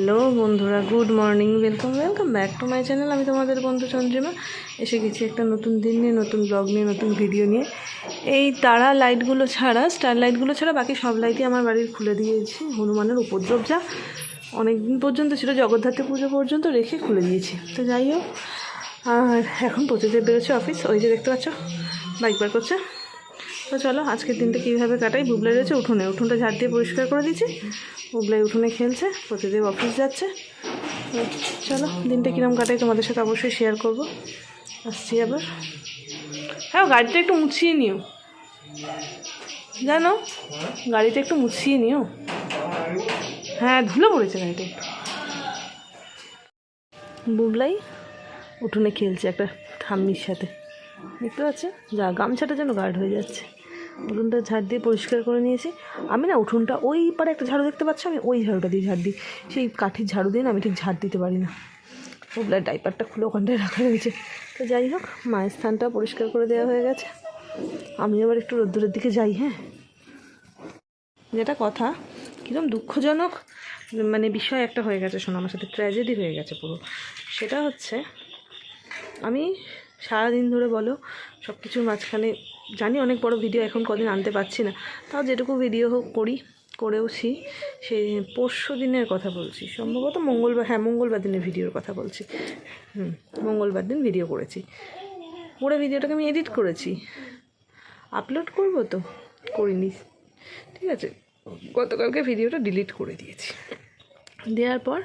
Hello বন্ধুরা, good morning welcome welcome back to my channel আমি তোমাদের বন্ধু চন্দ্রিমা এসে গেছি একটা নতুন দিন নিয়ে, নতুন ব্লগ নিয়ে, নতুন ভিডিও নিয়ে। এই তারা লাইটগুলো ছাড়া স্টার লাইটগুলো ছাড়া বাকি সব লাইটই আমার বাড়ির খুলে দিয়েছি। হনুমানের উপদ্রব যা অনেক দিন পর্যন্ত ছিল, জগদ্ধাত্রী পুজো পর্যন্ত রেখে খুলে দিয়েছি। তো যাই হোক, আর এখন প্রতিদেব বেরোচ্ছে অফিস ওই যে দেখতে পাচ্ছ বাইক বার করছে। তো চলো, আজকের দিনটা কীভাবে কাটাই? বুবলাই রয়েছে উঠোনে। উঠোনটা ঝাড় দিয়ে পরিষ্কার করে দিয়েছি বুবলাই উঠোনে খেলছে প্রতিদেব অফিস যাচ্ছে। চলো, দিনটা কীরকম কাটাই তোমাদের সাথে অবশ্যই শেয়ার করব। আসছি আবার। হ্যাঁ গাড়িটা একটু মুছিয়ে নিও। জানো, গাড়িটা একটু মুছিয়ে নিও। হ্যাঁ ধুলো পড়েছে গাড়িটা একটু। বুবলাই উঠোনে খেলছে একটা ঠাম্মির সাথে। দেখতে পাচ্ছেন যা, গামছাটা যেন গার্ড হয়ে যাচ্ছে। উঠোনটা ঝাড় দিয়ে পরিষ্কার করে নিয়েছি। আমি না উঠোনটা ওই পারে একটা ঝাড়ু দেখতে পাচ্ছ? আমি ওই ঝাড়ুটা দিয়ে ঝাড় দিই। সেই কাঠির ঝাড়ু দিয়ে না আমি ঠিক ঝাড় দিতে পারি না। ওগুলার ডাইপারটা খুলে ওখানটায় রাখা রয়েছে তো যাই হোক, মায়ের স্থানটা পরিষ্কার করে দেওয়া হয়ে গেছে। আমি আবার একটু রোদ্দুরের দিকে যাই হ্যাঁ? যেটা কথা কীরকম দুঃখজনক মানে বিষয় একটা হয়ে গেছে শোনো, আমার সাথে ট্র্যাজেডি হয়ে গেছে পুরো। সেটা হচ্ছে, আমি সারাদিন ধরে বলো সব কিছুর মাঝখানে জানি অনেক বড় ভিডিও এখন কদিন আনতে পারছি না। তাও যেটুকু ভিডিও করি, করেওছি। সেই পরশু দিনের কথা বলছি। সম্ভবত মঙ্গলবার হ্যাঁ মঙ্গলবার দিনের ভিডিওর কথা বলছি। হুম, মঙ্গলবার দিন ভিডিও করেছি। পুরো ভিডিওটাকে আমি এডিট করেছি। আপলোড করব তো? করিনি। ঠিক আছে। গতকালকে ভিডিওটা ডিলিট করে দিয়েছি। দেওয়ার পর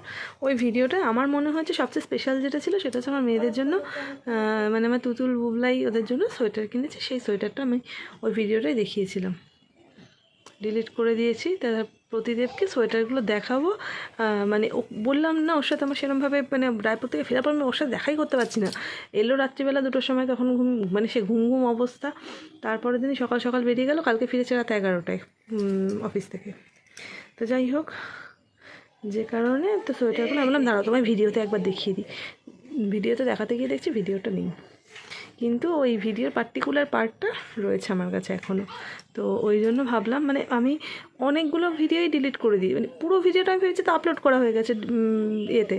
ওই ভিডিওটা আমার মনে হয়েছে সবচেয়ে স্পেশাল যেটা ছিল সেটা হচ্ছে আমার মেয়েদের জন্য মানে আমার তুতুল বুবলাই ওদের জন্য সোয়েটার কিনেছি। সেই সোয়েটারটা আমি ওই ভিডিওটাই দেখিয়েছিলাম। ডিলিট করে দিয়েছি। তার প্রতিদেবকে সোয়েটারগুলো দেখাবো। মানে বললাম না ওর সাথে আমার সেরকমভাবে মানে রায়পুর থেকে ফেরার পর আমি ওর সাথে দেখাই করতে পারছি না। এলো রাত্রিবেলা দুটোর সময় তখন ঘুম মানে সে ঘুম ঘুম অবস্থা। তারপরের দিনই সকাল সকাল বেরিয়ে গেল। কালকে ফিরেছে রাত এগারোটায় অফিস থেকে। তো যাই হোক যে কারণে তো সোয়েটারগুলো আমি বললাম, দাঁড়াও, তোমায় ভিডিওতে একবার দেখিয়ে দিই। ভিডিওতে দেখাতে গিয়ে দেখছি ভিডিওটা নেই। কিন্তু ওই ভিডিওর পার্টিকুলার পার্টটা রয়েছে আমার কাছে এখনও তো ওই জন্য ভাবলাম মানে আমি অনেকগুলো ভিডিওই ডিলিট করে দিই মানে পুরো ভিডিওটা আমি ভেবেছি তো আপলোড করা হয়ে গেছে ইয়েতে।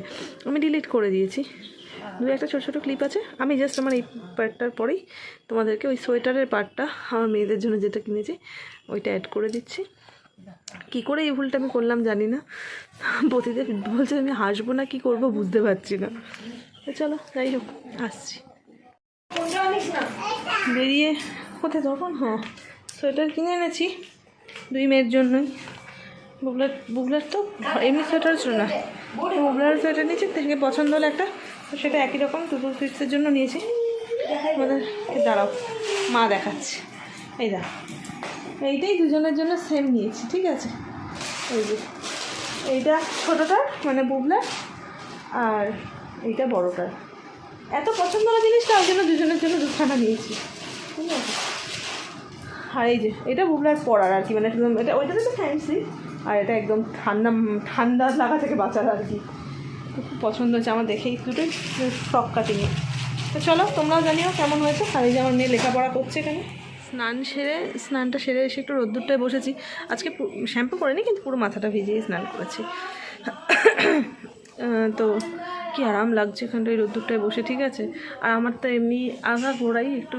আমি ডিলিট করে দিয়েছি। দু একটা ছোটো ছোটো ক্লিপ আছে। আমি জাস্ট আমার এই পার্টটার পরেই তোমাদেরকে ওই সোয়েটারের পার্টটা আমার মেয়েদের জন্য যেটা কিনেছি, ওইটা অ্যাড করে দিচ্ছি। কি করে এই ভুলটা আমি করলাম জানি না। প্রতিদেব বলছে, আমি হাসবো না, কি করব বুঝতে পারছি না। চলো, যাই হোক, আসছি। বেরিয়ে কোথায় তখন? হ্যাঁ সোয়েটার কিনে এনেছি দুই মেয়ের জন্যই। বুবলার বুবলার তো এমনি সোয়েটার ছিল না। বুবলার সোয়েটার নিয়েছি থেকে পছন্দ হলো একটা সেটা একই রকম, টুটুল ফিটসের জন্য নিয়েছি। আমাদের দাঁড়াও, মা দেখাচ্ছে। এই দা এইটাই দুজনের জন্য সেম নিয়েছি, ঠিক আছে? এই যে, এইটা ছোটোটা মানে বুবলার, আর এইটা বড়টার। এত পছন্দ হলো জিনিসটা, ওই জন্য দুজনের জন্য দুখানা নিয়েছি, ঠিক আছে? আর এই যে, এটা বুবলার পরার আর কি মানে একদম এটা ওইটা তো ফ্যান্সি আর এটা একদম ঠান্ডা ঠান্ডা লাগা থেকে বাঁচার আর কি। খুব পছন্দ হয়েছে আমার দেখেই দুটোই ফ্রক কাটিংয়ে তো চলো, তোমরাও জানিও কেমন হয়েছে, আর এই যে আমার মেয়ে লেখাপড়া করছে এখানে। স্নান সেরে, স্নানটা সেরে এসে একটু রোদ্দুরটায় বসেছি। আজকে শ্যাম্পু করিনি, কিন্তু পুরো মাথাটা ভিজিয়ে স্নান করেছি। তো কি আরাম লাগছে এখানটায় রোদ্দুরটায় বসে, ঠিক আছে? আর আমার তো এমনি আগা গোড়াই একটু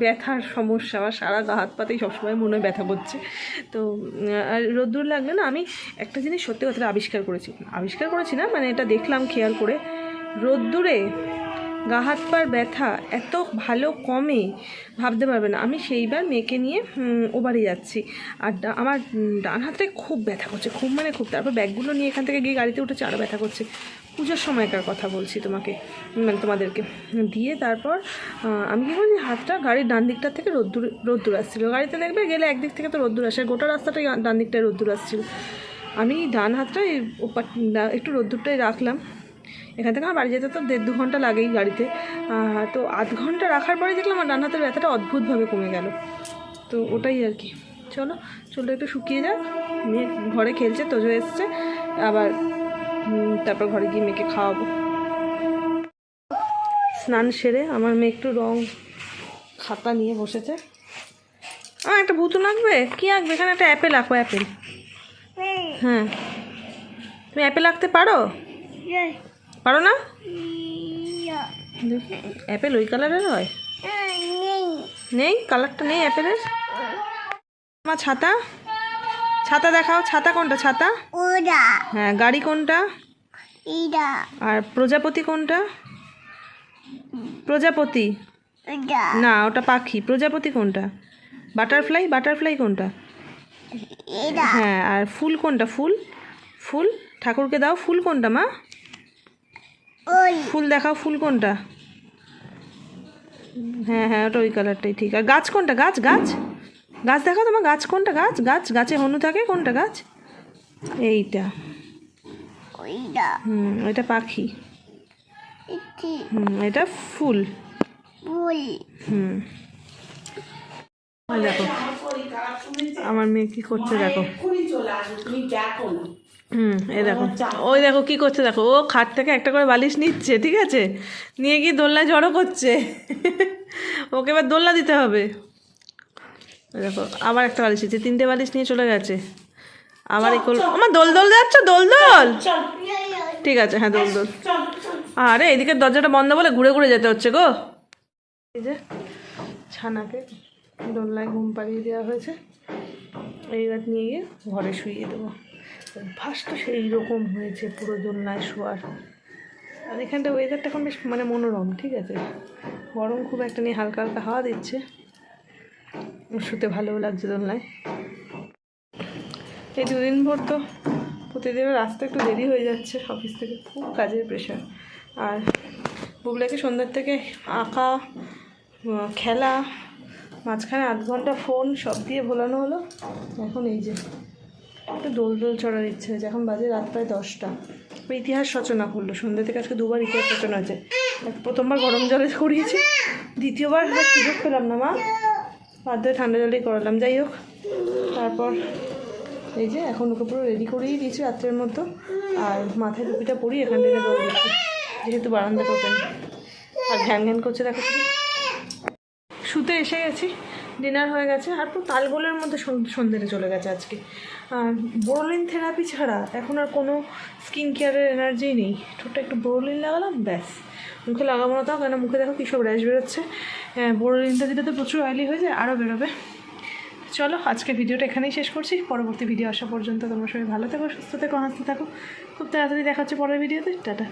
ব্যথার সমস্যা, আমার সারা গা, হাত পাতেই সবসময় মনে হয় ব্যথা করছে। তো আর রোদ্দুর লাগলে না, আমি একটা জিনিস সত্যি কথাটা আবিষ্কার করেছি। আবিষ্কার করেছি না মানে এটা দেখলাম, খেয়াল করে। রোদ্দুরে গা হাত পার ব্যথা এত ভালো কমে ভাবতে পারবে না। আমি সেইবার মেয়েকে নিয়ে উম, ও বাড়ি যাচ্ছি। আর আমার ডান হাতটায় খুব ব্যথা করছে খুব মানে খুব। তারপর ব্যাগগুলো নিয়ে এখান থেকে গিয়ে গাড়িতে উঠেছে আরও ব্যথা করছে। পুজোর সময়কার কথা বলছি তোমাকে মানে তোমাদেরকে। দিয়ে তারপর আমি কী বলছি হাতটা গাড়ির ডান দিকটার থেকে রোদ্দুর রোদ্দুর আসছিল। গাড়িতে দেখবে গেলে একদিক থেকে তো রোদ্দুর আসে গোটা রাস্তাটাই ডান দিকটায় রোদ্দুর আসছিল। আমি ডান ওপার একটু রোদ্দুরটাই রাখলাম। এখান থেকে আমার বাড়ি যেতে তো দেড় দু ঘণ্টা লাগেই গাড়িতে। তো আধ ঘণ্টা রাখার পরে দেখলাম আমার ডান হাতের ব্যথাটা অদ্ভুতভাবে কমে গেল। তো ওটাই আর কি। চলো চুলটা একটু শুকিয়ে যাক। মেয়ে ঘরে খেলছে তোজো এসছে। আবার তারপর ঘরে গিয়ে মেয়েকে খাওয়াবো। স্নান সেরে আমার মেয়ে একটু রং খাতা নিয়ে বসেছে। আহ একটা ভুতু আঁকবে কী আঁকবে? এখানে একটা অ্যাপেল আঁকো অ্যাপেল। হ্যাঁ। তুমি অ্যাপেল আঁকতে পারো? পারো না? দেখি অ্যাপেল ওই কালারের হয়? নেই কালারটা নেই অ্যাপেলের? আমার ছাতা? ছাতা দেখাও ছাতা কোনটা ছাতা? হ্যাঁ গাড়ি কোনটা? আর প্রজাপতি কোনটা? প্রজাপতি? না ওটা পাখি। প্রজাপতি কোনটা? বাটারফ্লাই? বাটারফ্লাই কোনটা? হ্যাঁ আর ফুল কোনটা? ফুল? ফুল? ঠাকুরকে দাও। ফুল কোনটা মা? ওই। ফুল দেখাও ফুল কোনটা? হ্যাঁ হ্যাঁ ওটা ওই কালারটাই ঠিক। আর গাছ কোনটা? গাছ গাছ? গাছ দেখাও তোমার গাছ কোনটা? গাছ গাছ গাছে হনু থাকে কোনটা গাছ? এইটা। হুম এটা পাখি। হুম এটা ফুল। ফুল। হুম। দেখো আমার মেয়ে কি করছে দেখো। হুম এই দেখো। ওই দেখো কি করছে দেখো ও খাট থেকে একটা করে বালিশ নিচ্ছে ঠিক আছে? নিয়ে গিয়ে দোলনায় জড়ো করছে। ওকে এবার দোলনা দিতে হবে। দেখো আবার একটা বালিশ দিচ্ছে তিনটে বালিশ নিয়ে চলে গেছে। আবার এই করল আমার দোল দোল যাচ্ছ? দোল দোল! ঠিক আছে হ্যাঁ দোল দোল। আরে এদিকে দরজাটা বন্ধ বলে ঘুরে ঘুরে যেতে হচ্ছে গো। এই যে ছানাকে দোলনায় ঘুম পাড়িয়ে দেওয়া হয়েছে। এইবার নিয়ে গিয়ে ঘরে শুইয়ে দেবো। অভ্যাসটা সেই রকম হয়েছে পুরো দোলনায় শোয়ার। আর এখানটা ওয়েদারটা এখন বেশ মানে মনোরম, ঠিক আছে? গরম খুব একটা নিয়ে হালকা হালকা হাওয়া দিচ্ছে। শুতে ভালোও লাগছে দোলনায়। এই দুদিন ভোর তো প্রতিদিনের রাস্তা একটু দেরি হয়ে যাচ্ছে অফিস থেকে খুব কাজের প্রেশার আর বুবলাকে সন্ধ্যার থেকে আঁকা খেলা, মাঝখানে আধ ঘণ্টা ফোন সব দিয়ে ভোলানো হলো। এখন এই যে একটু দোল দোল চড়ার ইচ্ছে হয়েছে। এখন বাজে রাত প্রায় দশটা। ইতিহাস রচনা করল। সন্ধ্যা থেকে আজকে দুবার ইতিহাস রচনা এক প্রথমবার গরম জলে করিয়েছি দ্বিতীয়বার সুযোগ পেলাম না, মা। বাধ্য ঠান্ডা জলেই করালাম। যাই হোক, তারপর এই যে এখন ওকে পুরো রেডি করেই দিয়েছি রাত্রের মতো। আর মাথায় টুপিটা পরিয়ে এখান থেকে দৌড় দিচ্ছি। যেহেতু বারান্দা ওপেন আর ঘ্যান ঘ্যান করছে, দেখো। শুতে এসে গেছি। ডিনার হয়ে গেছে, আর পুরো তালগোলের মধ্যে সন- সন্ধ্যেটা চলে গেছে আজকে। বোরলিন থেরাপি ছাড়া এখন আর কোনো স্কিন কেয়ারের এনার্জি নেই। ঠোঁটটা একটু বোরলিন লাগালাম, ব্যাস। মুখে লাগাবো না তাও কেন মুখে দেখো কী সব র্যাশ বেরোচ্ছে। হ্যাঁ বোরলিনটা দিলে তো প্রচুর অয়েলি হয়ে যায় আরও বেরোবে। চলো, আজকে ভিডিওটা এখানেই শেষ করছি। পরবর্তী ভিডিও আসা পর্যন্ত তোমরা সবাই ভালো থেকো, সুস্থ থেকো হাসতে থাকো। খুব তাড়াতাড়ি দেখা হচ্ছে পরের ভিডিওতে টাটা।